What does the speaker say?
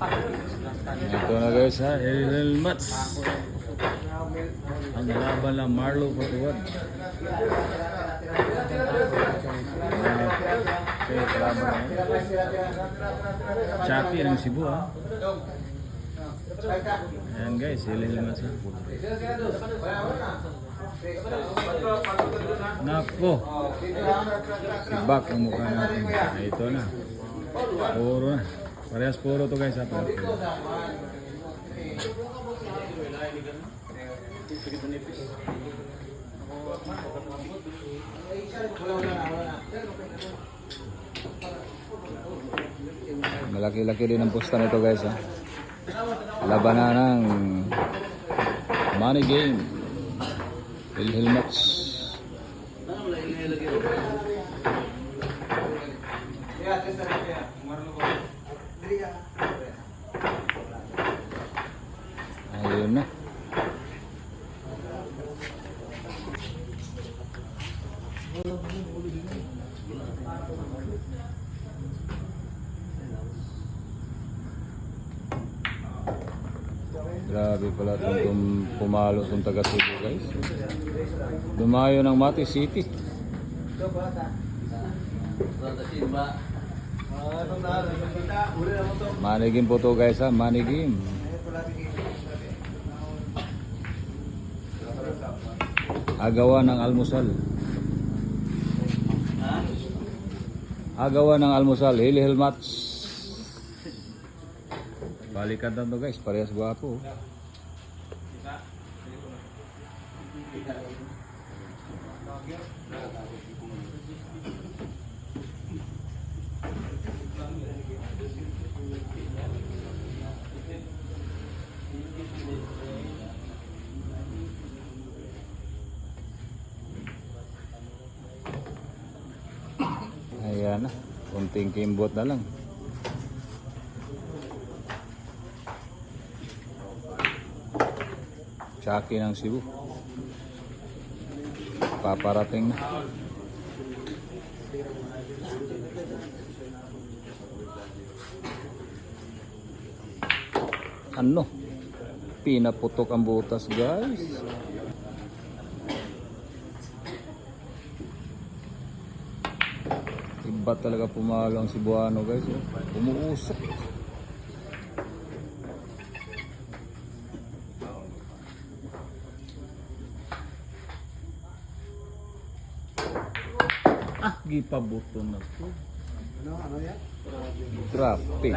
Ito na guys ha, Ariel Mats. Ang laban ng Marlo Portugal. Okay, kalaban na yun. Chucky ng Cebu ha. Ayan guys, Ariel Mats ha. Nako. Si Bak ang mukha natin. Ito na. Puro na. Parehas puro to guys ha. Puro. Malaki-laki din ang pusta nito guys ha. Labanan ng money game. Hilhil match. Ayun na. Grabe pala itong tum- pumalo itong taga Cebu guys. Dumayo ng Mati City. Manigim po to guys ha, manigim. Agawa ng almusal. Agawa ng almusal, hilihil match. Balikan na to guys, parehas gwapo. Ayan na, kunting kimbot na lang. Chucky ng Cebu. Paparating na. Ano? Pinaputok ang butas guys. Iba talaga pumalo ang Cebuano guys. Umuusok. Ah, gipabuto na to. Ano, ano yan? Grabe.